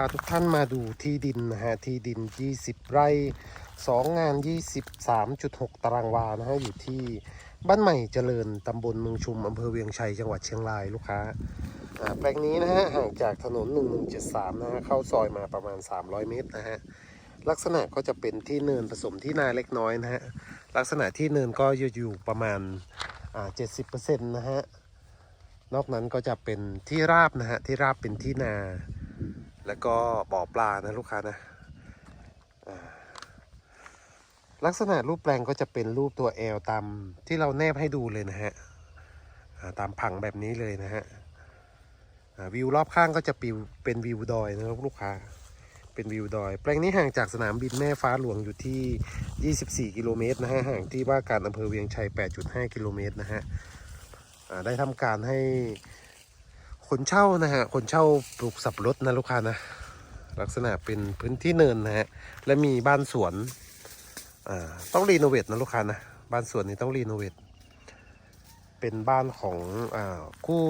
าทุกท่านมาดูที่ดินนะฮะที่ดิน 20 ไร่ 2 งาน 23.6 ตารางวานะฮะอยู่ที่บ้านใหม่เจริญตำบลเมืองชุมอำเภอเวียงชัยจังหวัดเชียงรายลูกค้าแปลงนี้นะฮะห่างจากถนน 1173 นะฮะเข้าซอยมาประมาณ 300 เมตรนะฮะลักษณะก็จะเป็นที่เนินผสมที่นาเล็กน้อยนะฮะลักษณะที่เนินก็จะอยู่ประมาณอ่า70%นะฮะนอกนั้นก็จะเป็นที่ราบนะฮะที่ราบเป็นที่นา แล้วก็บ่อปลานะลูกค้านะลักษณะรูปแปลงก็จะเป็นรูปตัวแอลตามที่เราแนบให้ดูเลยนะฮะตามผังแบบนี้เลยนะฮะวิวรอบข้างก็จะปิวเป็นวิวดอยนะครับลูกค้าเป็นวิวดอย แปลงนี้ห่างจากสนามบินแม่ฟ้าหลวงอยู่ที่ 24 กิโลเมตรนะฮะห่างที่ว่าการอำเภอเวียงชัย 8.5 กิโลเมตรนะฮะได้ทำการให้ คนเช่านะฮะ คนเช่าปลูกสับปะรดนะลูกค้านะ ลักษณะเป็นพื้นที่เนินนะฮะ และมีบ้านสวน อ่า ต้องรีโนเวทนะลูกค้านะ บ้านสวนนี้ต้องรีโนเวท เป็นบ้านของ อ่า คู่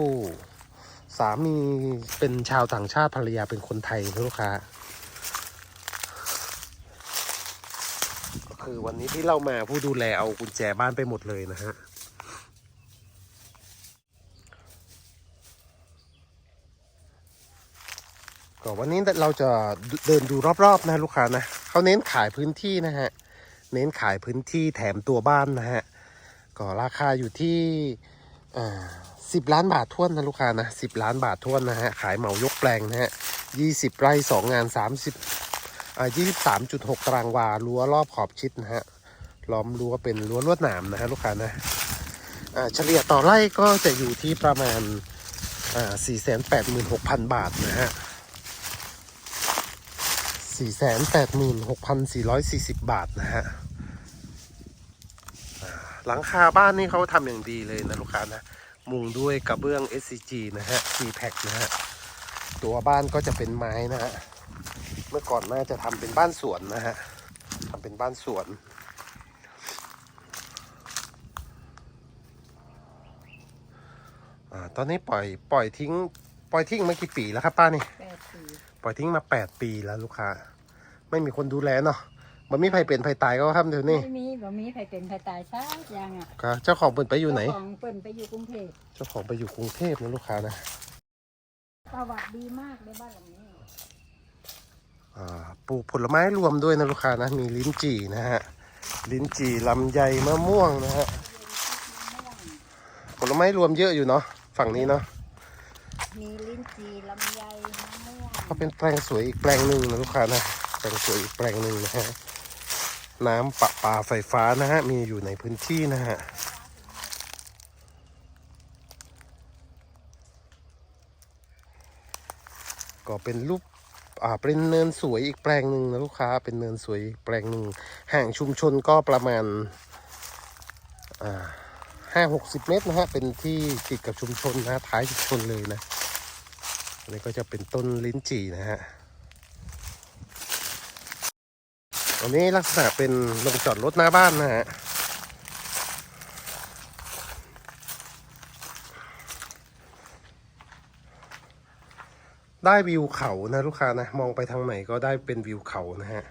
สามีเป็นชาวต่างชาติภรรยาเป็นคนไทยนะลูกค้า ก็คือวันนี้ที่เรามาผู้ดูแลเอากุญแจบ้านไปหมดเลยนะฮะ ก็วันนี้เราจะเดินดูรอบๆนะลูกค้านะเขาเน้นขายพื้นที่นะฮะเน้นขายพื้นที่แถมตัวบ้านนะฮะก็ราคาอยู่ที่สิบล้านบาททวนนะลูกค้านะสิบล้านบาททวนนะฮะขายเหมายกแปลงนะฮะยี่สิบไร่สองงานสามสิบยี่สิบสามจุดหกตารางวารั้วรอบขอบชิดนะฮะล้อมรั้วเป็นรั้วลวดหนามนะฮะลูกค้านะอ่าเฉลี่ยต่อไร่ก็จะอยู่ที่ประมาณอ่าสี่แสนแปดหมื่นหกพันบาทนะฮะ สี่แสนแปดหมื่นหกพันสี่ร้อยสี่สิบบาทนะฮะหลังคาบ้านนี่เขาทำอย่างดีเลยนะลูกค้านะ มุงด้วยกระเบื้อง SCG นะฮะ c p a c นะฮะ ตัวบ้านก็จะเป็นไม้นะฮะ เมื่อก่อนน่าจะทำเป็นบ้านสวนนะฮะทำเป็นบ้านสวนอ่าตอนนี้ปล่อยปล่อยทิ้ง ปล่อยทิ้งมากี่ปีแล้วครับป้านี่ ปดปีปล่อยทิ้งมา 8 ปีแล้วลูกค้า ไม่มีคนดูแลเนาะมันมีใครเป็นใครตายก็ทำเดี๋ยวนี้ไม่มีบ่มีใครเป็นใครตายซะยังอะก็เจ้าของเปิดไปอยู่ไหน เจ้าของเปิ่นไปอยู่กรุงเทพเจ้าของไปอยู่กรุงเทพนะลูกค้านะ ประวัติดีมากในบ้านหลังนี้ อ่าปลูกผลไม้รวมด้วยนะลูกค้านะ มีลิ้นจี่นะฮะ ลิ้นจี่ลำไยมะม่วงนะฮะ ผลไม้รวมเยอะอยู่เนาะ ฝั่งนี้เนาะ มีลิ้นจี่ลำไยมะม่วง ก็เป็นแปลงสวยอีกแปลงหนึ่งนะลูกค้านะแปลงสวยอีกแปลงหนึ่งนะฮะน้ำประปาไฟฟ้านะฮะมีอยู่ในพื้นที่นะฮะก็เป็นรูปอ่าเป็นเนินสวยอีกแปลงหนึ่งนะลูกค้าเป็นเนินสวยแปลงหนึ่งห่างชุมชนก็ประมาณอ่าห้าหกสิบเมตรนะฮะเป็นที่ติดกับชุมชนนะท้ายชุมชนเลยนะ อันนี้ก็จะเป็นต้นลิ้นจี่นะฮะอันนี้ลักษณะเป็นลงจอดรถหน้าบ้านนะฮะได้วิวเขานะลูกค้านะมองไปทางไหนก็ได้เป็นวิวเขานะฮะ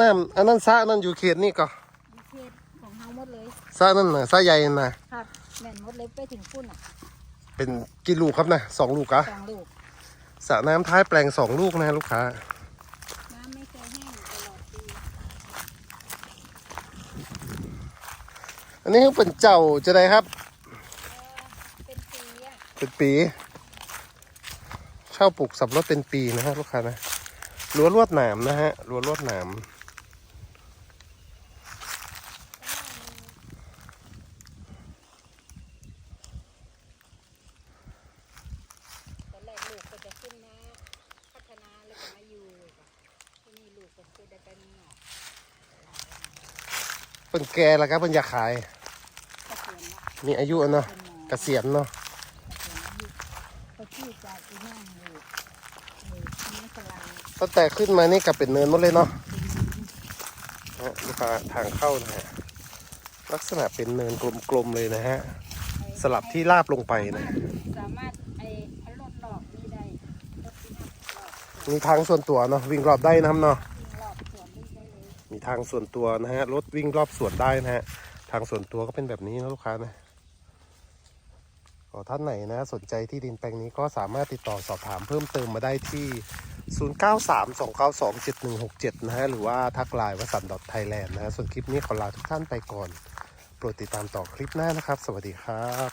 น้ำอันนั้นซะอันนั้นอยู่เขตนี่ก็ เฮาหมดเลยซะนั่นนะซะใหญ่นะครับแม่นหมดเลยไปถึงพุ่นอะเป็นกี่ลูกครับนะสองลูกอะสองลูกสระน้ำท้ายแปลงสองลูกนะลูกค้าน้ำไม่เคยแห้งตลอดปีอันนี้เป็นเจ้าจะได้ครับ เป็นปีอะเป็นปี เช่าปลูกสับปะรถเป็นปีนะฮะลูกค้านะรั้วลวดหนามนะฮะรั้วลวดหนาม ตอนแรกลูกก็จะขึ้นมาพัฒนาแล้วก็มาอยู่ที่นี่ลูกก็คือได้ไป เมืองนอกเป็นแก่แล้วครับเป็นอยากขายก็เปลี่ยนละมีอายุอะเนาะเป็นหมอเกษียณเนาะเขาชื่อจากอีนั่งอยู่เออที่นี่สลายตั้งแต่ขึ้นมานี่กลับเป็นเนินหมดเลยเนาะนะฮะลูกค้าทางเข้านะฮะลักษณะเป็นเนินกลมๆเลยนะฮะ สลับที่ราบลงไปสานะมารถสามารถไอ้เอารถหลอกนี่ได้รถที่หลอกมีทางส่วนตัวเนาะวิ่งรอบได้นะครับเนาะ ทางส่วนตัวนะฮะรถวิ่งรอบสวนได้นะฮะทางส่วนตัวก็เป็นแบบนี้นะลูกค้านะก็ท่านไหนนะสนใจที่ดินแปลงนี้ก็สามารถติดต่อสอบถามเพิ่มเติมมาได้ที่ 0932927167 นะฮะ หรือว่าทักไลน์วสันต์ไทยแลนด์นะฮะ ส่วนคลิปนี้ขอลาทุกท่านไปก่อน โปรดติดตามต่อคลิปหน้านะครับ สวัสดีครับ